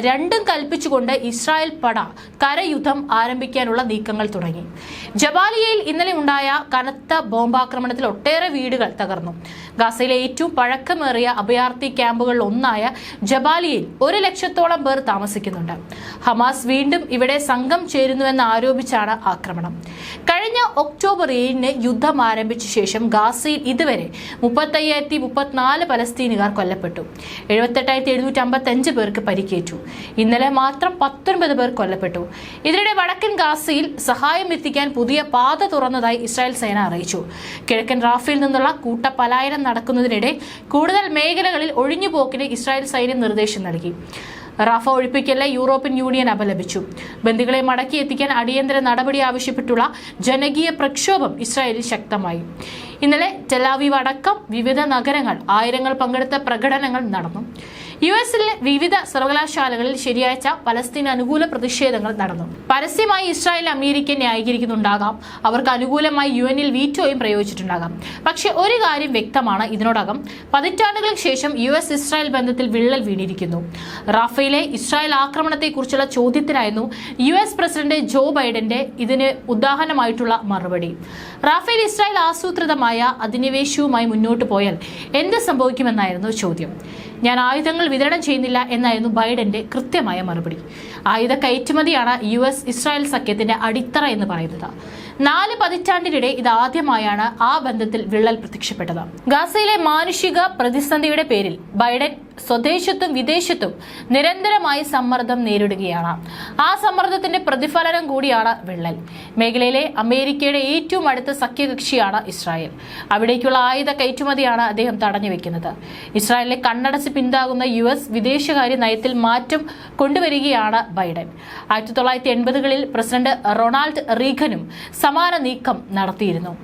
രണ്ടും കൽപ്പിച്ചുകൊണ്ട് ഇസ്രായേൽ പട കരയുദ്ധം ആരംഭിക്കാനുള്ള നീക്കങ്ങൾ തുടങ്ങി. ജബാലിയയിൽ ഇന്നലെ ഉണ്ടായ കനത്ത ബോംബാക്രമണത്തിൽ ഒട്ടേറെ വീടുകൾ തകർന്നു. ഗസയിലെ ഏറ്റവും പഴക്കമേറിയ അഭയാർത്ഥി ക്യാമ്പുകളിൽ ഒന്നായ ജബാലിയയിൽ ഒരു ലക്ഷത്തോളം പേർ താമസിക്കുന്നുണ്ട്. ഹമാസ് വീണ്ടും ഇവിടെ സംഘം ചേരുന്നുവെന്ന് ആരോപിച്ചാണ് ആക്രമണം. ഒക്ടോബർ ഏഴിന് യുദ്ധം ആരംഭിച്ച ശേഷം ഗാസയിൽ ഇതുവരെ മുപ്പത്തയ്യായിരത്തി മുപ്പത്തിനാല് പലസ്തീനുകാർ കൊല്ലപ്പെട്ടു. എഴുപത്തെട്ടായിരത്തി എഴുന്നൂറ്റി അമ്പത്തഞ്ച് പേർക്ക് പരിക്കേറ്റു. ഇന്നലെ മാത്രം പത്തൊൻപത് പേർ കൊല്ലപ്പെട്ടു. ഇതിനിടെ വടക്കൻ ഗാസയിൽ സഹായം എത്തിക്കാൻ പുതിയ പാത തുറന്നതായി ഇസ്രായേൽ സേന അറിയിച്ചു. കിഴക്കൻ റാഫയിൽ നിന്നുള്ള കൂട്ട പലായനം നടക്കുന്നതിനിടെ കൂടുതൽ മേഖലകളിൽ ഒഴിഞ്ഞുപോക്കിന് ഇസ്രായേൽ സൈന്യം നിർദ്ദേശം നൽകി. റാഫ ഒഴിപ്പിക്കലെ യൂറോപ്യൻ യൂണിയൻ അപലപിച്ചു. ബന്ദികളെ മടക്കി എത്തിക്കാൻ അടിയന്തര നടപടി ആവശ്യപ്പെട്ടുള്ള ജനകീയ പ്രക്ഷോഭം ഇസ്രായേലിൽ ശക്തമായി. ഇന്നലെ ടെലാവീവ് അടക്കം വിവിധ നഗരങ്ങൾ ആയിരങ്ങൾ പങ്കെടുത്ത പ്രകടനങ്ങൾ നടന്നു. യു എസിലെ വിവിധ സർവകലാശാലകളിൽ ശനിയാഴ്ച പലസ്തീൻ അനുകൂല പ്രതിഷേധങ്ങൾ നടന്നു. പരസ്യമായി ഇസ്രായേൽ അമേരിക്ക ന്യായീകരിക്കുന്നുണ്ടാകാം. അവർക്ക് അനുകൂലമായി യു എനിൽ വീറ്റോയും പ്രയോഗിച്ചിട്ടുണ്ടാകാം. പക്ഷെ ഒരു കാര്യം വ്യക്തമാണ് ഇതിനോടകം. പതിറ്റാണ്ടുകൾക്ക് ശേഷം യു എസ് ഇസ്രായേൽ ബന്ധത്തിൽ വിള്ളൽ വീണിരിക്കുന്നു. റാഫയിലെ ഇസ്രായേൽ ആക്രമണത്തെക്കുറിച്ചുള്ള ചോദ്യത്തിനായിരുന്നു യു എസ് പ്രസിഡന്റ് ജോ ബൈഡന്റെ ഇതിന് ഉദാഹരണമായിട്ടുള്ള മറുപടി. റാഫേൽ ഇസ്രായേൽ ആസൂത്രിതമായ അധിനിവേശവുമായി മുന്നോട്ട് പോയാൽ എന്ത് സംഭവിക്കുമെന്നായിരുന്നു ചോദ്യം. ഞാൻ ആയുധങ്ങൾ വിതരണം ചെയ്യുന്നില്ല എന്നായിരുന്നു ബൈഡന്റെ കൃത്യമായ മറുപടി. ആയുധ കയറ്റുമതിയാണ് യു എസ് ഇസ്രായേൽ സഖ്യത്തിന്റെ അടിത്തറ എന്ന് പറയുന്നത്. നാല് പതിറ്റാണ്ടിനിടെ ഇതാദ്യമായാണ് ആ ബന്ധത്തിൽ വിള്ളൽ പ്രത്യക്ഷപ്പെട്ടത്. ഗാസയിലെ മാനുഷിക പ്രതിസന്ധിയുടെ പേരിൽ ബൈഡൻ സ്വദേശത്തും വിദേശത്തും നിരന്തരമായി സമ്മർദ്ദം നേരിടുകയാണ്. ആ സമ്മർദ്ദത്തിന്റെ പ്രതിഫലനം കൂടിയാണ് വിള്ളൽ. മേഖലയിലെ അമേരിക്കയുടെ ഏറ്റവും അടുത്ത സഖ്യകക്ഷിയാണ് ഇസ്രായേൽ. അവിടേക്കുള്ള ആയുധ കയറ്റുമതിയാണ് അദ്ദേഹം തടഞ്ഞു വെക്കുന്നത് ഇസ്രായേലിനെ കണ്ണടച്ച് പിന്താകുന്ന യു എസ് വിദേശകാര്യ നയത്തിൽ മാറ്റം കൊണ്ടുവരികയാണ് ബൈഡൻ. ആയിരത്തി തൊള്ളായിരത്തി എൺപതുകളിൽ പ്രസിഡന്റ് റൊണാൾഡ് റീഗനും സമാന നീക്കം നടത്തിയിരുന്നു.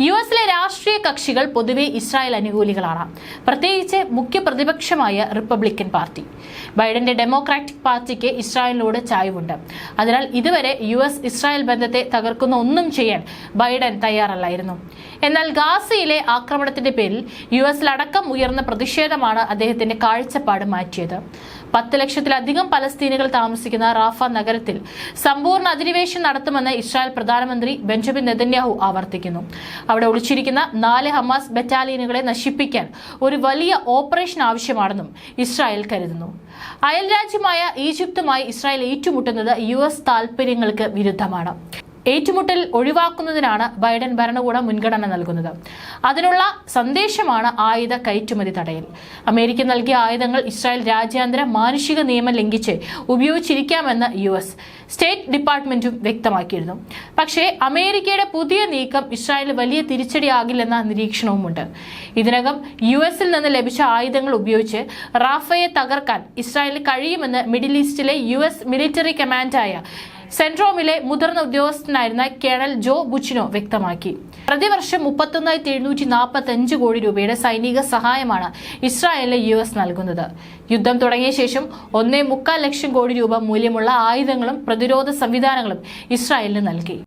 യു എസിലെ രാഷ്ട്രീയ കക്ഷികൾ പൊതുവെ ഇസ്രായേൽ അനുകൂലികളാണ്. പ്രത്യേകിച്ച് മുഖ്യ പ്രതിപക്ഷമായ റിപ്പബ്ലിക്കൻ പാർട്ടി. ബൈഡന്റെ ഡെമോക്രാറ്റിക് പാർട്ടിക്ക് ഇസ്രായേലിനോട് ചായവുണ്ട്. അതിനാൽ ഇതുവരെ യു എസ് ഇസ്രായേൽ ബന്ധത്തെ തകർക്കുന്ന ഒന്നും ചെയ്യാൻ ബൈഡൻ തയ്യാറല്ലായിരുന്നു. എന്നാൽ ഗാസയിലെ ആക്രമണത്തിന്റെ പേരിൽ യു എസിലടക്കം ഉയർന്ന പ്രതിഷേധമാണ് അദ്ദേഹത്തിന്റെ കാഴ്ചപ്പാട് മാറ്റിയത്. പത്ത് ലക്ഷത്തിലധികം പലസ്തീനുകൾ താമസിക്കുന്ന റാഫ നഗരത്തിൽ സമ്പൂർണ അധിനിവേശം നടത്തുമെന്ന് ഇസ്രായേൽ പ്രധാനമന്ത്രി ബെഞ്ചമിൻ നെതന്യാഹു ആവർത്തിക്കുന്നു. അവിടെ ഒളിച്ചിരിക്കുന്ന നാല് ഹമാസ് ബറ്റാലിയനുകളെ നശിപ്പിക്കാൻ ഒരു വലിയ ഓപ്പറേഷൻ ആവശ്യമാണെന്നും ഇസ്രായേൽ കരുതുന്നു. അയൽരാജ്യമായ ഈജിപ്തുമായി ഇസ്രായേൽ ഏറ്റുമുട്ടുന്നത് യു എസ് താൽപര്യങ്ങൾക്ക് വിരുദ്ധമാണ്. ഏറ്റുമുട്ടൽ ഒഴിവാക്കുന്നതിനാണ് ബൈഡൻ ഭരണകൂടം മുൻഗണന നൽകുന്നത്. അതിനുള്ള സന്ദേശമാണ് ആയുധ കയറ്റുമതി തടയൽ. അമേരിക്ക നൽകിയ ആയുധങ്ങൾ ഇസ്രായേൽ രാജ്യാന്തര മാനുഷിക നിയമം ലംഘിച്ച് ഉപയോഗിച്ചിരിക്കാമെന്ന് യു എസ് സ്റ്റേറ്റ് ഡിപ്പാർട്ട്മെന്റും വ്യക്തമാക്കിയിരുന്നു. പക്ഷേ അമേരിക്കയുടെ പുതിയ നീക്കം ഇസ്രായേൽ വലിയ തിരിച്ചടിയാകില്ലെന്ന നിരീക്ഷണവുമുണ്ട്. ഇതിനകം യു എസിൽ നിന്ന് ലഭിച്ച ആയുധങ്ങൾ ഉപയോഗിച്ച് റാഫയെ തകർക്കാൻ ഇസ്രായേലിന് കഴിയുമെന്ന് മിഡിൽ ഈസ്റ്റിലെ യു എസ് മിലിറ്ററി കമാൻഡായ സെൻട്രോമിലെ മുതിർന്ന ഉദ്യോഗസ്ഥനായിരുന്ന കേണൽ ജോ ബുച്ചിനോ വ്യക്തമാക്കി. പ്രതിവർഷം മുപ്പത്തൊന്നായിരത്തി എഴുന്നൂറ്റി നാൽപ്പത്തി അഞ്ച് കോടി രൂപയുടെ സൈനിക സഹായമാണ് ഇസ്രായേലിന് യു എസ് നൽകുന്നത്. യുദ്ധം തുടങ്ങിയ ശേഷം ഒന്നേ മുക്കാൽ ലക്ഷം കോടി രൂപ മൂല്യമുള്ള ആയുധങ്ങളും പ്രതിരോധ സംവിധാനങ്ങളും ഇസ്രായേലിന് നൽകി.